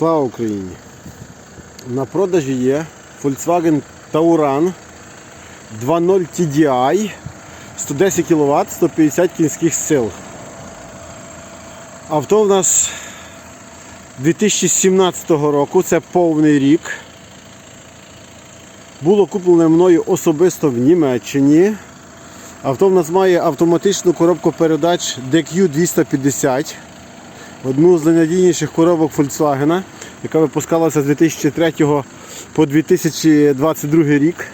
Слава Україні! На продажі є Volkswagen Tauran 2.0 TDI 110 кВт, 150 кінських сил. Авто в нас 2017 року, це повний рік. Було куплене мною особисто в Німеччині. Авто в нас має автоматичну коробку передач DQ250 одну з найнадійніших коробок Volkswagen, яка випускалася з 2003 по 2022 рік.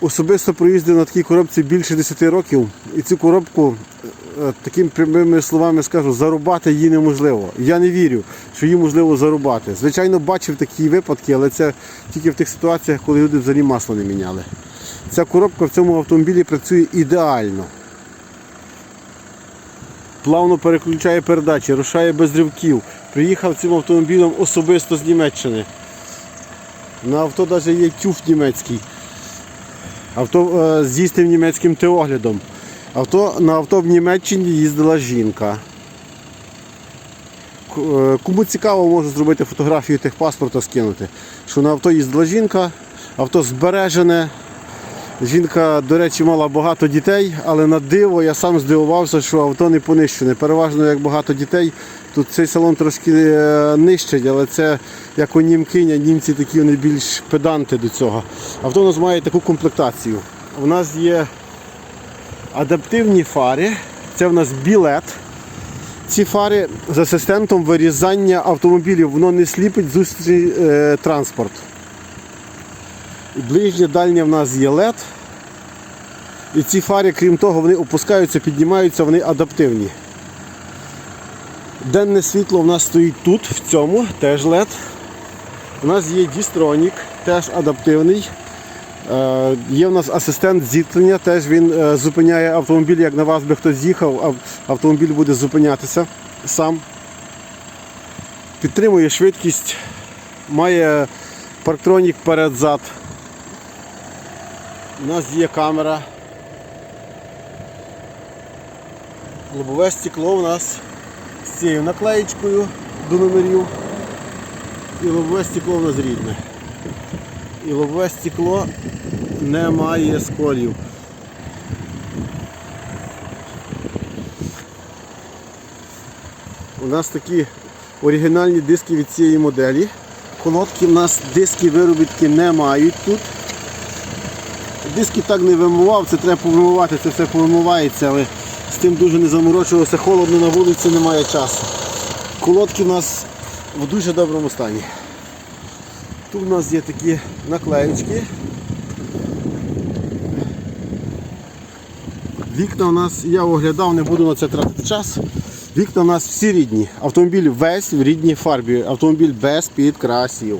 Особисто проїздив на такій коробці більше 10 років, і цю коробку, е, такими прямими словами скажу, зарубати її неможливо. Я не вірю, що її можливо зарубати. Звичайно, бачив такі випадки, але це тільки в тих ситуаціях, коли люди взагалі масло не міняли. Ця коробка в цьому автомобілі працює ідеально плавно переключає передачі, рушає без ривків. Приїхав цим автомобілем особисто з Німеччини. На авто навіть є тюф німецький. Авто е, з німецьким теоглядом. Авто, на авто в Німеччині їздила жінка. Е, Кому цікаво, можу зробити фотографію техпаспорта скинути. Що на авто їздила жінка, авто збережене, Жінка, до речі, мала багато дітей, але на диво я сам здивувався, що авто не понищене. Переважно як багато дітей. Тут цей салон трошки е, нищить, але це як у німкиня, німці такі вони більш педанти до цього. Авто у нас має таку комплектацію. У нас є адаптивні фари, це в нас білет. Ці фари з асистентом вирізання автомобілів, воно не сліпить зустрічний е, транспорт. Ближнє дальнє в нас є LED. І ці фари, крім того, вони опускаються, піднімаються, вони адаптивні. Денне світло в нас стоїть тут, в цьому, теж LED. У нас є дістронік, теж адаптивний. Е, є в нас асистент зіткнення, теж він е, зупиняє автомобіль, як на вас би хтось з'їхав, а автомобіль буде зупинятися сам. Підтримує швидкість, має парктронік перед-зад. У нас є камера. Лобове стекло у нас з цією наклеєчкою до номерів. І лобове стекло у нас рідне. І лобове стекло не має сколів. У нас такі оригінальні диски від цієї моделі. Колодки в нас диски виробітки не мають тут. Диски так не вимивав, це треба повимивати, це все повимивається, але з тим дуже не заморочувалося, холодно на вулиці немає часу. Колодки в нас в дуже доброму стані. Тут у нас є такі наклеєчки. Вікна у нас, я оглядав, не буду на це тратити час. Вікна у нас всі рідні. Автомобіль весь в рідній фарбі. Автомобіль без підкрасів.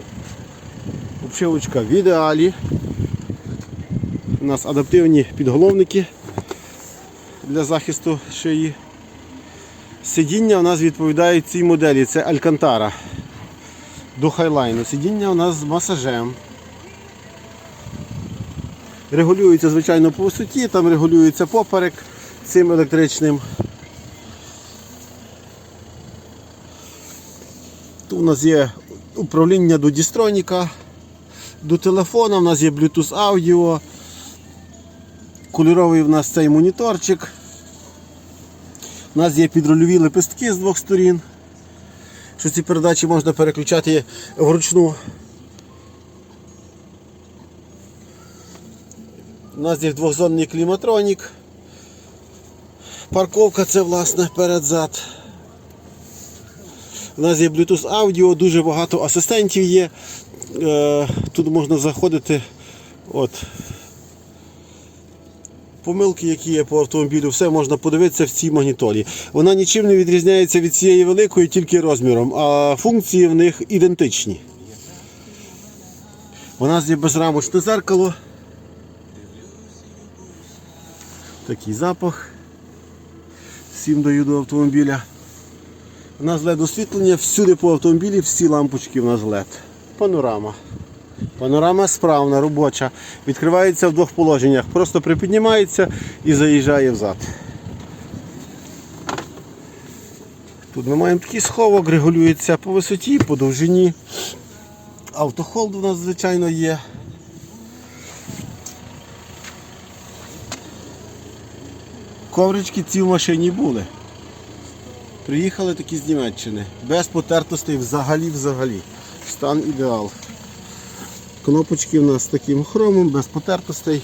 Обшивочка в ідеалі. У нас адаптивні підголовники для захисту шиї. Сидіння у нас відповідають цій моделі. Це Алькантара до хайлайну. Сидіння у нас з масажем. Регулюється, звичайно, по висоті, там регулюється поперек цим електричним. Тут у нас є управління до дістроніка, до телефона, у нас є Bluetooth аудіо. Кольоровий у нас цей моніторчик. У нас є підрульові лепестки з двох сторін. Що ці передачі можна переключати вручну. У нас є двохзонний кліматронік. Парковка це власне перед-зад. У нас є Bluetooth аудіо, дуже багато асистентів є. Е, Тут можна заходити. От, помилки, які є по автомобілю, все можна подивитися в цій магнітолі. Вона нічим не відрізняється від цієї великої, тільки розміром, а функції в них ідентичні. У нас є безрамочне зеркало. Такий запах. Всім даю до автомобіля. У нас LED освітлення, всюди по автомобілі всі лампочки у нас LED. Панорама. Панорама справна, робоча. Відкривається в двох положеннях. Просто припіднімається і заїжджає взад. Тут ми маємо такий сховок, регулюється по висоті, по довжині. Автохолд у нас, звичайно, є. Коврички ці в машині були. Приїхали такі з Німеччини. Без потертостей взагалі взагалі. Стан ідеал. Кнопочки у нас з таким хромом, без потертостей.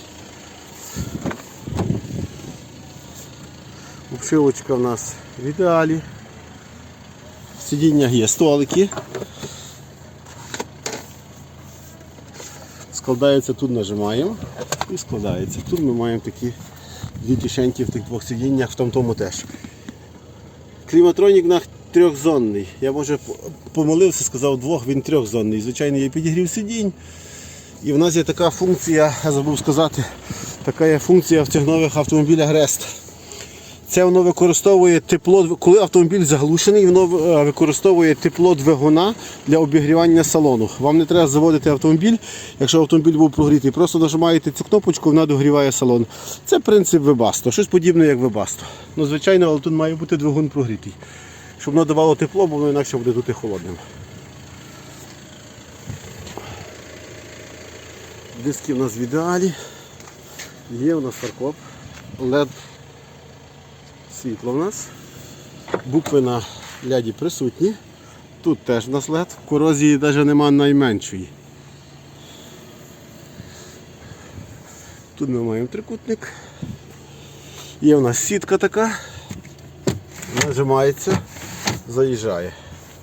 Обшивочка в нас в ідеалі. В сидіннях є столики. Складається тут нажимаємо і складається. Тут ми маємо такі дві кишеньки в тих двох сидіннях, в тому теж. Кліматронік на трьохзонний. Я може по- помилився, сказав двох, він трьохзонний. Звичайно, є підігрів сидінь. І в нас є така функція, я забув сказати, така є функція в цих нових автомобілях REST. Це воно використовує тепло, коли автомобіль заглушений, воно е, використовує тепло двигуна для обігрівання салону. Вам не треба заводити автомобіль, якщо автомобіль був прогрітий. Просто нажимаєте цю кнопочку, вона догріває салон. Це принцип Webasto, щось подібне як Webasto. Ну, звичайно, але тут має бути двигун прогрітий. Щоб воно давало тепло, бо воно інакше буде тут і холодним. Диски в нас в ідеалі. Є у нас фаркоп. LED світло в нас. Букви на ляді присутні. Тут теж в нас LED. Корозії навіть нема найменшої. Тут ми маємо трикутник. Є в нас сітка така. Нажимається, заїжджає.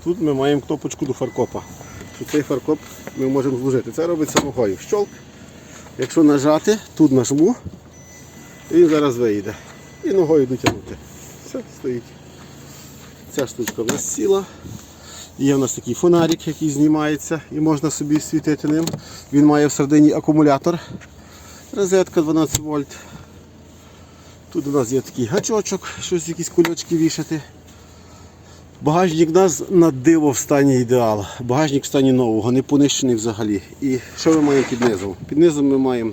Тут ми маємо кнопочку до фаркопа. Цей фаркоп ми можемо зложити. Це робиться ногою. Щолк. Якщо нажати, тут нажму, він зараз вийде. І ногою дотягнути. Все, стоїть. Ця штучка в нас сіла. Є в нас такий фонарик, який знімається і можна собі світити ним. Він має всередині акумулятор. Розетка 12 вольт. Тут у нас є такий гачочок, щось якісь кульочки вішати. Багажник у нас на диво в стані ідеал. Багажник в стані нового, не понищений взагалі. І що ми маємо під низом? Під низом ми маємо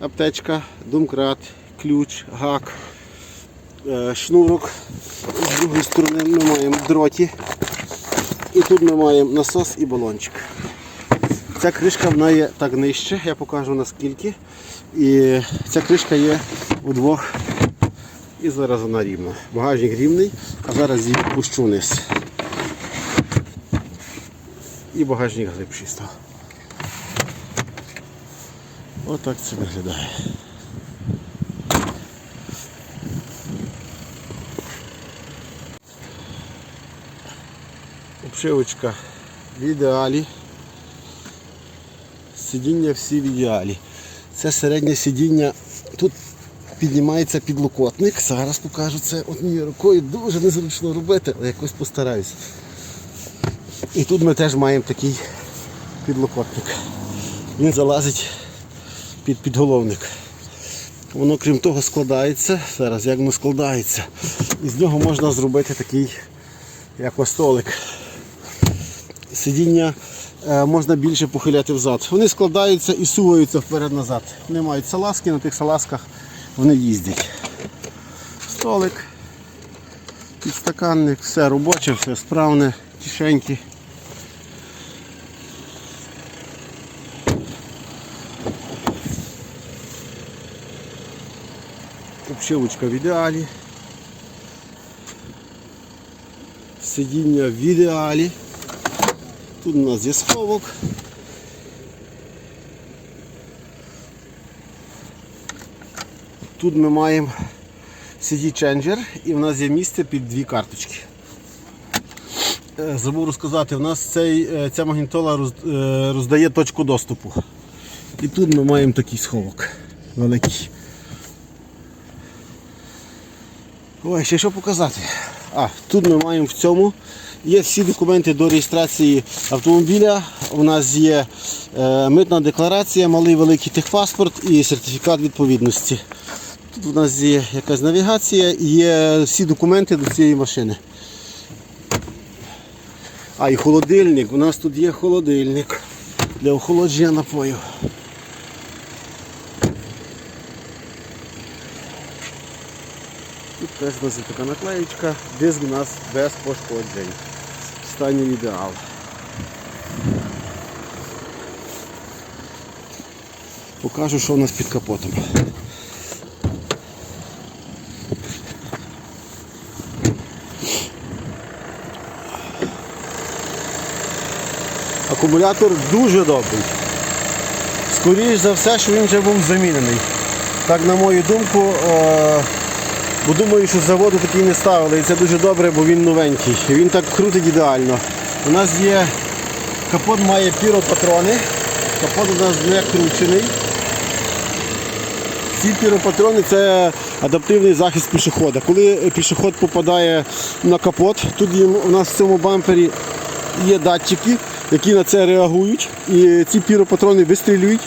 аптечка, домкрат, ключ, гак, е, шнурок. З другої сторони ми маємо дроті. І тут ми маємо насос і балончик. Ця кришка вона є так нижче, я покажу наскільки. І ця кришка є у двох. І зараз вона рівна. Багажник рівний, а зараз її пущу вниз. І багажник глибший став. Отак це виглядає. Обшивочка в ідеалі. Сидіння всі в ідеалі. Це середнє сидіння. Тут піднімається підлокотник. Зараз покажу це однією рукою. Дуже незручно робити, але якось постараюсь. І тут ми теж маємо такий підлокотник. Він залазить під підголовник. Воно крім того складається. Зараз як воно складається. І з нього можна зробити такий як столик. Сидіння е, можна більше похиляти взад. Вони складаються і суваються вперед-назад. Вони мають салазки, на тих салазках вони їздять. Столик, підстаканник, все робоче, все справне, кишеньки. Обшивочка в ідеалі. Сидіння в ідеалі. Тут у нас є сховок. Тут ми маємо CD ченджер і в нас є місце під дві карточки. Е, Забув розказати, в нас цей, е, ця магнітола е, роздає точку доступу. І тут ми маємо такий сховок великий. Ой, ще що показати. А, тут ми маємо в цьому. Є всі документи до реєстрації автомобіля. У нас є е, митна декларація, малий великий техпаспорт і сертифікат відповідності. Тут у нас є якась навігація і є всі документи до цієї машини. А, і холодильник. У нас тут є холодильник для охолодження напоїв. Тут Теж у нас є така наклеєчка, диск у нас без пошкоджень. В ідеал. Покажу, що у нас під капотом. Акумулятор дуже добрий. Скоріше за все, що він вже був замінений. Так, на мою думку, е, бо думаю, що заводу такий не ставили. І це дуже добре, бо він новенький. Він так крутить ідеально. У нас є капот має піропатрони. Капот у нас не кручений. Ці піропатрони це адаптивний захист пішохода. Коли пішоход попадає на капот, тут у нас в цьому бампері є датчики, які на це реагують. І ці піропатрони вистрілюють,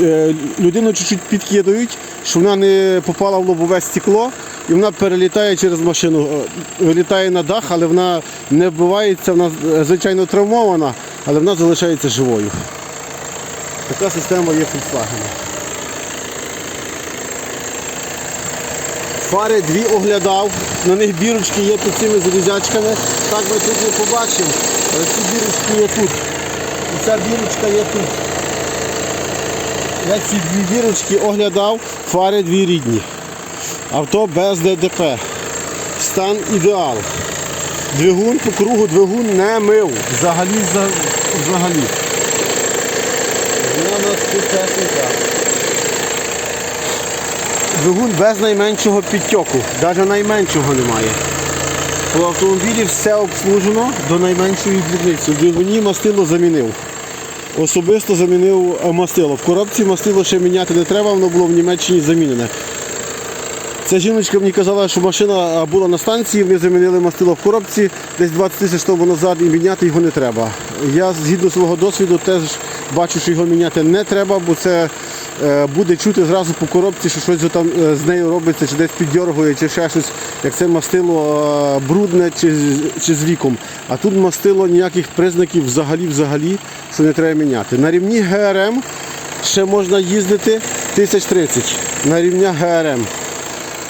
е, людину чуть-чуть підкидують, щоб вона не попала в лобове стекло, і вона перелітає через машину, е, вилітає на дах, але вона не вбивається, вона е, звичайно травмована, але вона залишається живою. Така система є Volkswagen. Фари дві оглядав, на них бірочки є під цими залізячками. Так ми тут не побачимо, але ці бірочки є тут. І ця бірочка є тут. Я ці дві бірочки оглядав, фари дві рідні. Авто без ДДП. Стан ідеал. Двигун по кругу двигун не мив. Взагалі, взагалі. Вона нас чистесенька. Двигун без найменшого підтьоку, навіть найменшого немає. У автомобілі все обслужено до найменшої дрібниці. В двигуні мастило замінив. Особисто замінив е, мастило. В коробці мастило ще міняти не треба, воно було в Німеччині замінене. Ця жіночка мені казала, що машина була на станції, вони замінили мастило в коробці десь 20 тисяч тому назад і міняти його не треба. Я згідно свого досвіду теж бачу, що його міняти не треба, бо це е, буде чути зразу по коробці, що щось там е, з нею робиться, чи десь піддергує, чи ще щось, як це мастило е, брудне чи, чи з віком. А тут мастило ніяких признаків взагалі-взагалі, що не треба міняти. На рівні ГРМ ще можна їздити 1030 на рівня ГРМ.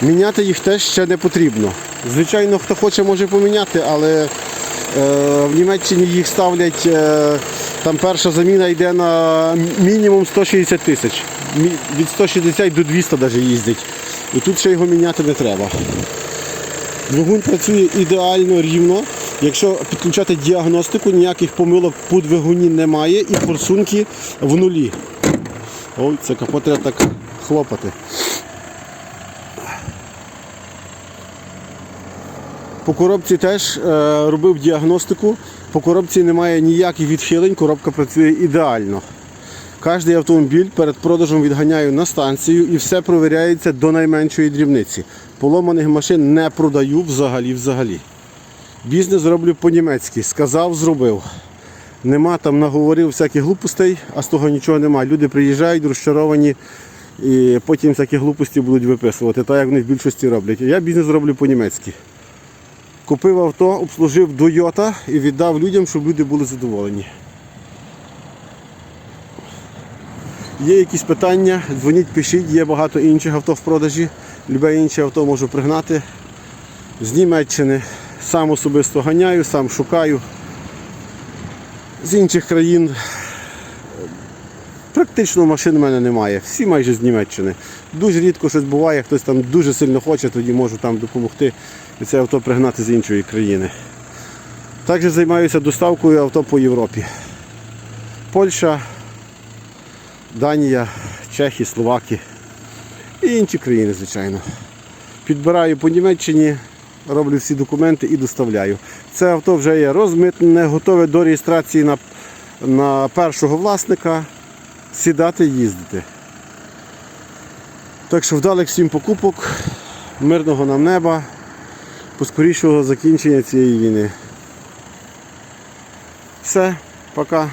Міняти їх теж ще не потрібно. Звичайно, хто хоче, може поміняти, але е, в Німеччині їх ставлять, е, там перша заміна йде на мінімум 160 тисяч. Від 160 до 200 навіть їздить. І тут ще його міняти не треба. Двигун працює ідеально рівно. Якщо підключати діагностику, ніяких помилок по двигуні немає і форсунки в нулі. Ой, це капот треба так хлопати. По коробці теж е, робив діагностику. По коробці немає ніяких відхилень, коробка працює ідеально. Кожний автомобіль перед продажем відганяю на станцію і все провіряється до найменшої дрібниці. Поломаних машин не продаю взагалі взагалі. Бізнес роблю по-німецьки. Сказав, зробив. Нема там наговорив всяких глупостей, а з того нічого нема. Люди приїжджають розчаровані і потім всякі глупості будуть виписувати, так як вони в більшості роблять. Я бізнес роблю по-німецьки. Купив авто, обслужив до Йота і віддав людям, щоб люди були задоволені. Є якісь питання, дзвоніть, пишіть, є багато інших авто в продажі. Любе інше авто можу пригнати з Німеччини. Сам особисто ганяю, сам шукаю. З інших країн практично машин в мене немає. Всі майже з Німеччини. Дуже рідко щось буває, хтось там дуже сильно хоче, тоді можу там допомогти і це авто пригнати з іншої країни. Також займаюся доставкою авто по Європі. Польща, Данія, Чехія, Словаки і інші країни, звичайно. Підбираю по Німеччині, роблю всі документи і доставляю. Це авто вже є розмитнене, готове до реєстрації на, на першого власника. Сідати і їздити. Так що вдалих всім покупок, мирного нам неба, поскорішого закінчення цієї війни. Все, пока.